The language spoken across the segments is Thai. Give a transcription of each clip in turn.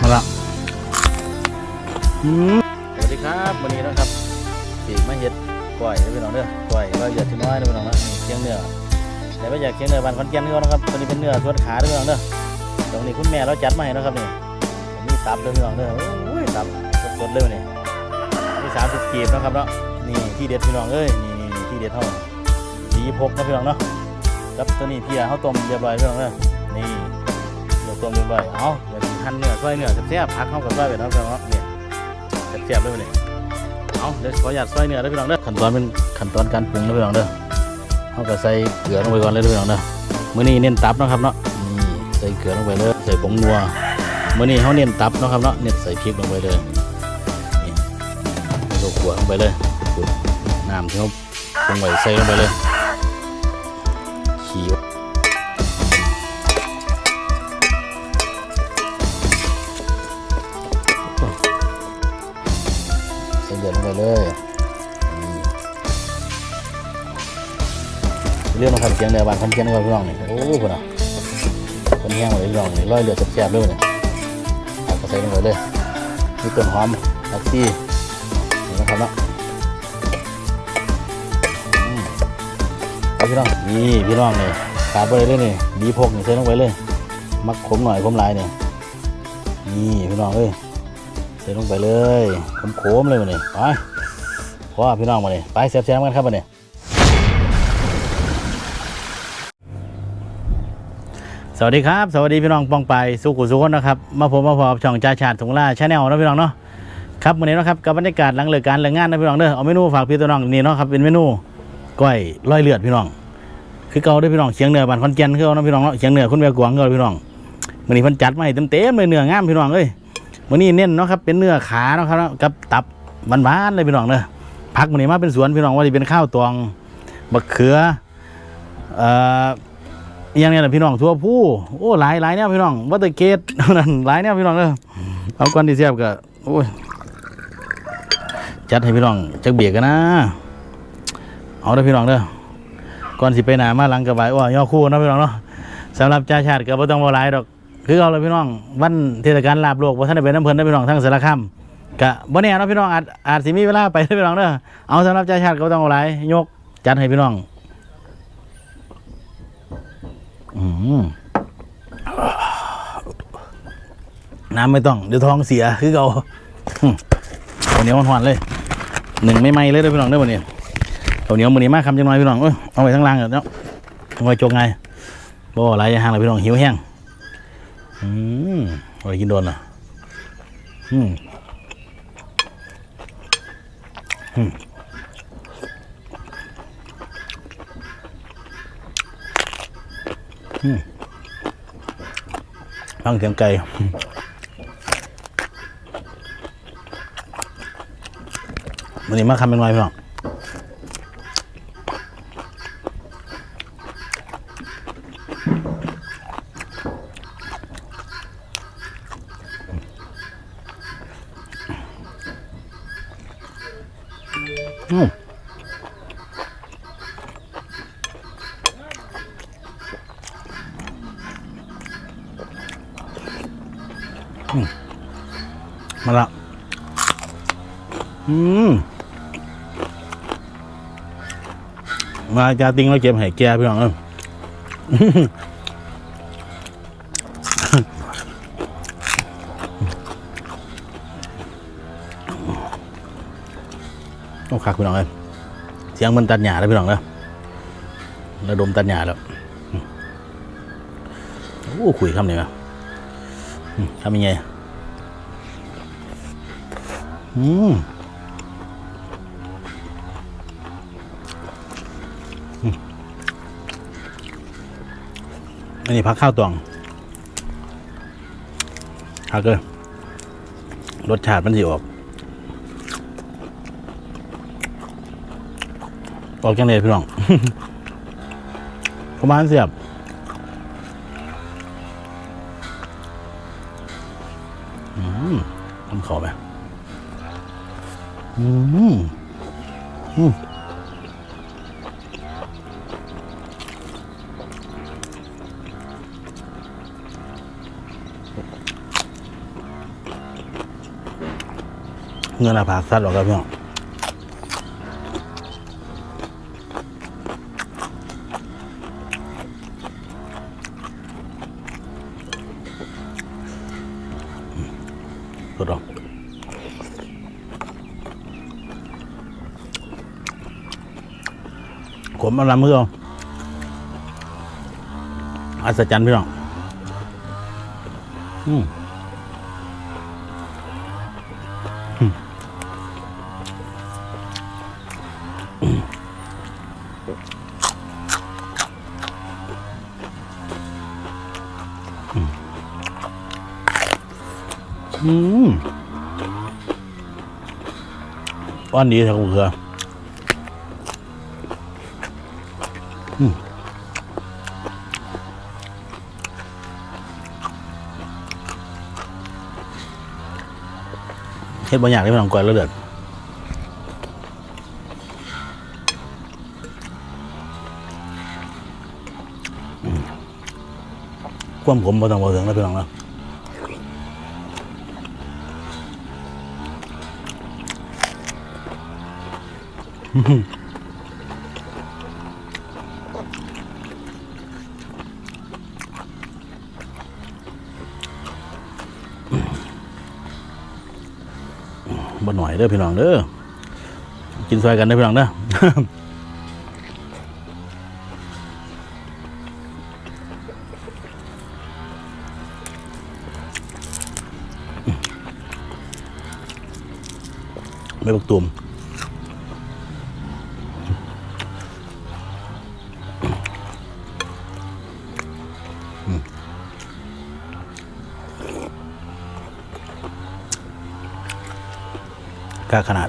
มาละสวัสดีครับวันนี้นะครับสีมาเห็ดกล้วยเด้อพี่น้องเด้อกล้วยเราอยากที่น้อยเด้อพี่น้องนะเคียงเนื้อแต่ว่อยากเคียงเนื้อบานคอนแก่นเขานะครับตัวนี้เป็นเนื้อส่วนขาเด้อพี่น้องเด้อตรงนี้คุณแม่เราจัดมาให้นะครับนี่มีตับเด้อพี่น้องเด้อโอ้ยตับสดๆเลยวันนี่นี่สามสิบกีบนะครับเนาะนี่ที่เด็ดพี่น้องเอ้ยนี่นี่ที่เด็ดเท่าดีพกนะพี่น้องเนาะกับตัวนี้เพี่เขาต้มเรียบร้อยพี่น้องเด้อนี่ เดี๋ยวต้มบร้อยเอาเดี๋ยวหั่นเนื้อซอยเนื้อแซ่บๆพักเข้ากับซอยไปเนาะพี่น้องเนาะเนี่ยแซ่บๆเลยวันนี้เอาเดี๋ยวขออนุญาตซอยเนื้อเด้พี่น้องเด้อขั้นตอนเป็นขั้นตอนการปรุงเด้อพี่น้องเด้อเขาก็ใส่เกลือลงไปก่อนเลยเพี่น้องเด้อมื้อนี้เน้นตับนะครับเนาะนี่ใส่เกลือลงไปเลยใส่ผงนัวมื้อนี้เขาเน้นตับนะครับเนาะเน้นใส่พริกลงไปเลยนี่ลูกขัวลงไปเลยน้ำที่เขาปรุงไว้ใส่ลงไปเลย เดือดลงไปเลยเรื่องมาขัดเคียงเนื้อบานขันเคียงกับพี่น้องนี่โอ้คุณอะคนแห้งเลยพี่น้องนี่ร้อยเลือดแซ่บๆเลยเนี่ยเอาก็ใส่ลงไปเลยมีต้นหอมผักชีนี่นะครับเนาะพี่น้องนี่พี่น้องนี่ขาดไปเลยนี่บีพกนี่ใส่ลงไปเลย มักขมหน่อยขมหลายเนี่ยนี่พี่น้องเอ้ย ส่ลงไปเลยโขมๆเลยมาเนี่ยไปพอพี่น้องมาเนี่ยไปแซ่บๆกันครับมาเนี่ยสวัสดีครับ สวัสดีพี่น้องปองไปสุขุสุขนนะครับ มาผมมาพบช่องจ่าชาติถุงล่าชาแนลนะพี่น้องเนาะครับวันนี้นะครับกับบรรยากาศหลังเลิกการเลิกงานนะพี่น้องเด้อเอาเมนูฝากพี่ตัวน้องนี่เนาะครับเป็นเมนูก้อยร้อยเลือดพี่น้อง คือเก่าด้วยพี่น้องเชียงเหนือบ้านขอนแก่นคือเอาเนาะพี่น้องเนาะเชียงเหนือคุณแววกวางเงาพี่น้องวันนี้เพิ่นจัดมาให้เต็มๆเลยเนื้องามพี่น้องเอ้ย วันนี้เน้นเนาะครับเป็นเนื้อขาเนาะครับนาะกับตับหวานๆเลยพี่น้องเนอะผักมันนี้มาเป็นสวนพี่น้องว่าจะเป็นข้าวตองมะเขือเอ่ออหยังเนี่ยนะพี่น้องทั่วผู้โอ้หลายหลายเนี่ยพี่น้องวัตเกตนั่นหลายเนี่ยพี่น้องเนอะเอาก่อนที่เสียบก็โอ้ยจัดให้พี่น้องจักเบียกกันนะ เอาเด้อพี่น้องเด้อก่อนสิไปหนามาหลังกระบายว่าย่อคู่นะพี่น้องเนาะสำหรับจ่าชาติก็บ่ต้องบ่หลายดอก คือเอาเลยพี่น้องวันเทศกาลลาบโลกว่าท่านได้เป็นน้ำเพลินได้พี่น้องทั้งสารคามกะบ่แน่เนาะพี่น้องอาจอาจสิมีเวลาไปได้พี่น้องเด้อเอาสำหรับใจชาติก็ต้องเอาหลายยกจัดให้พี่น้องอืมน้ำไม่ต้องเดี๋ยวท้องเสียคือเอาวเหนียวหวานๆเลยหนึ่งไม่ไหมเลยเด้อพี่น้องเด้อวันนี้ข้าวเหนียวมื้อนี้มากคำจังน้อยพี่น้องเอ้ยเอาไว้ทั้งล่างเถอะเนาะเอาไว้จงไงบ่หลายอย่างเลยพี่น้องหิวแห้ง อืมอะไรกินโดนอะ อืม อืมอืมฟังเสียงไก่วันนี้มาคำเป็นไงพี่น้อง มาละอืมมาจาติ้งแล้วเก็บให้แกพี่น้องเออโอ้คักพี่น้องเอ้ยเสียงมันตัดหญ้าแล้วพี่น้องเด้อระดมตัดหญ้าแล้วโอ้คุยคำนี้มาอืมทำยังไง อืมอันนี้พักข้าวตองพักเลยรสชาติมันสิออก ออกจังเลยพี่น้องประมาณเสียบอืมทำขอไป อืมอืมเงินอาภาสัตว์หรอครับพี่น้อ ขมอารมเพื่ออัศจรรย์พี่น้องอืมอืมอ้อนดีครับคุณเขือ เฮ็ดบางอย่างที่มันต้องกวนแล้วเดือดความผมบ่ต้องบอกถึงแล้วพี่น้องนะอืม บ่หน่อยเด้อพี่น้องเด้อกินซอยกันเด้อพี่น้องเด้อไม่บักตุ่ม กล้าขนาด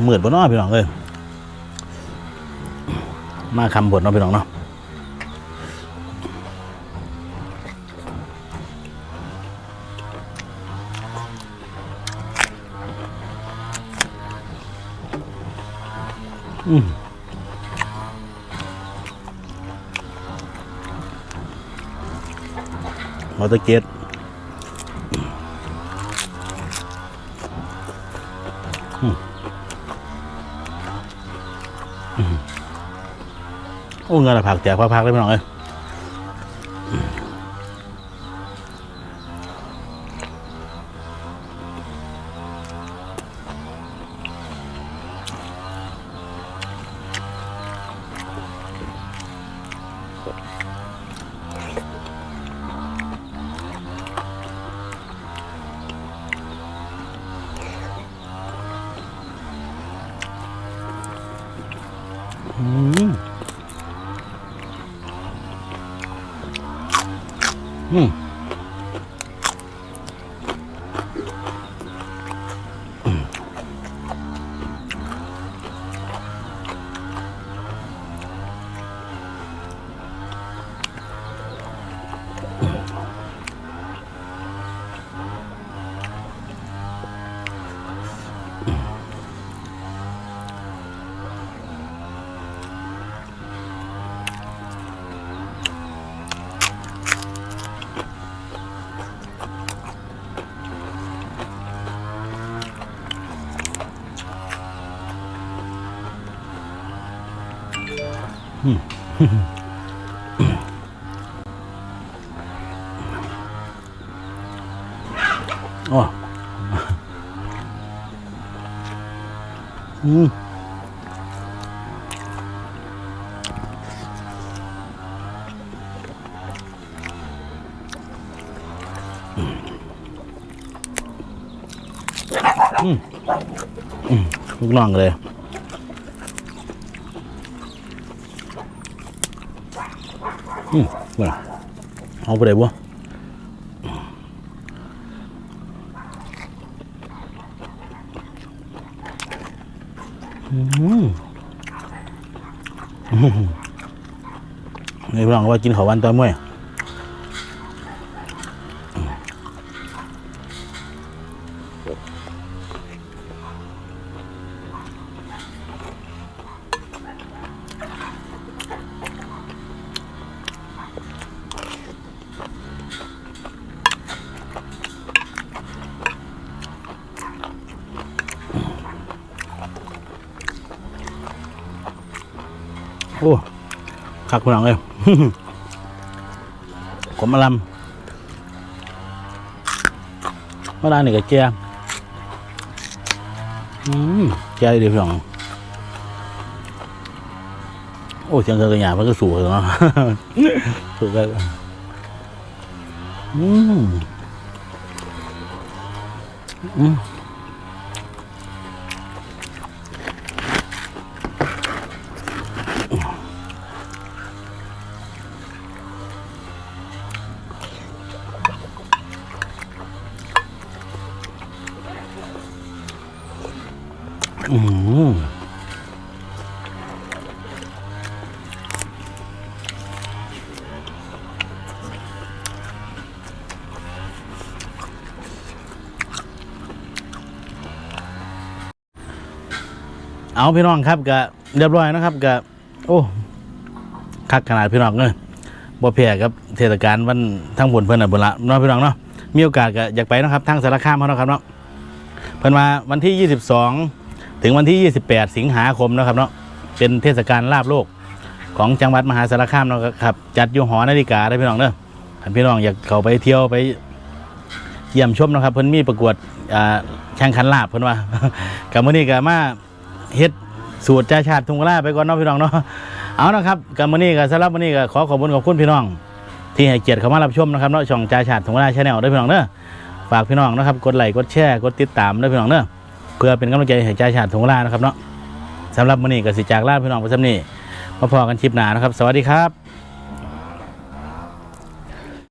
เหมือดบนน้อพี่น้องเลยมาคำบทเนาะพี่น้องเนาะ มอเตอร์เกตโอ้เงินอะผักแจกพักๆเลยพี่น้องเอ้ย อืม อืมอ๋ออืมอื อืมลูกน้องเลยอืมว่าเอาไปได้บ่อืมอืมนี่พี่น้องว่ากินข้าววันตอนเมื่อ โอ้คักพี่น้องเลยขมอลำเมื่อไรนี่ก็แกอืมแกดีพี่น้องโอ้เสียงเธอกระหยาบมันก็สูงเลยเนาะสูงกันอืมอืม อืมเอาพี่น้องครับก็เรียบร้อยนะครับก็โอ้คักขนาดพี่น้องเลยบ่แพ้กับเทศกาลวันทั้งบนเพิ่นน่ะบุญละเนาะพี่น้องเนาะมีโอกาสก็อยากไปนะครับทางสารคามเขานะครับเนาะเพิ่นว่าวันที่ 22 ถึงวันที่ 28 สิงหาคมนะครับเนาะเป็นเทศกาลลาบโลกของจังหวัดมหาสารคามเนาะครับจัดอยู่หอนาฬิกาได้พี่น้องเด้อถ้าพี่น้องอยากเข้าไปเที่ยวไปเยี่ยมชมนะครับ เพิ่นมีประกวดแข่งขันลาบเพิ่นว่ากับมื้อนี้ก็มาเฮ็ดสูตรจ่าชาติทุงกะลาไปก่อนเนาะพี่น้องเนาะเอานะครับกับมื้อนี้ก็สำหรับมื้อนี้ก็ขอขอบคุณขอบคุณพี่น้อง ที่ให้เกียรติเข้ามารับชมนะครับเนาะช่องจ่าชาติทุงกะลาชาแนลด้วยพี่น้องเด้อฝากพี่น้องนะครับกดไลค์กดแชร์กดติดตามด้วยพี่น้องเด้อเพื่อเป็นกำลังใจให้จ่าชาติทุงลานะครับเนาะสำหรับมื้อนี้ก็สิจากลาพี่น้องไปซำนี้มาพอกันคลิปหน้านะครับ สวัสดีครับ